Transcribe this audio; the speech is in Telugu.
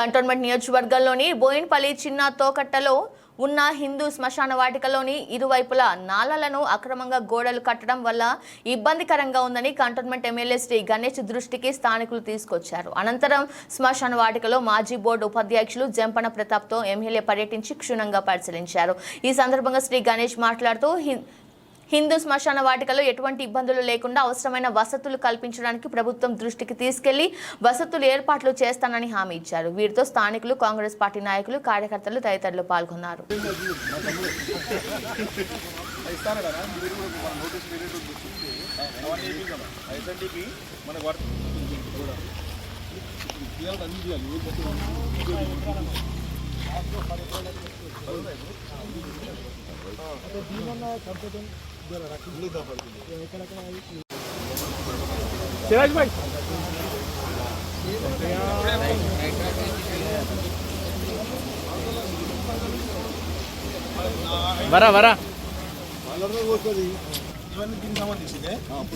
కంటోన్మెంట్ నియోజకవర్గంలోని బోయిన్పల్లి చిన్న తోకట్టలో ఉన్న హిందూ శ్మశాన వాటికలోని ఇరువైపులా నాలలను అక్రమంగా గోడలు కట్టడం వల్ల ఇబ్బందికరంగా ఉందని కంటోన్మెంట్ ఎమ్మెల్యే శ్రీ గణేష్ దృష్టికి స్థానికులు తీసుకొచ్చారు. అనంతరం శ్మశాన వాటికలో మాజీ బోర్డు ఉపాధ్యక్షులు జంపన ప్రతాప్తో ఎమ్మెల్యే పర్యటించి క్షుణ్ణంగా పరిశీలించారు. ఈ సందర్భంగా శ్రీ గణేష్ మాట్లాడుతూ హిందూ శ్మశాన వాటికలో ఎటువంటి ఇబ్బందులు లేకుండా అవసరమైన వసతులు కల్పించడానికి ప్రభుత్వం దృష్టికి తీసుకెళ్ళి వసతులు ఏర్పాట్లు చేస్తానని హామీ ఇచ్చారు వీరితో స్థానికులు కాంగ్రెస్ పార్టీ నాయకులు కార్యకర్తలు తదితరులు పాల్గొన్నారు ఐసెంటిపి సిరాజ్ భాయ్ వరా వరా. ఇవన్నీ దీనికి సంబంధించిందే.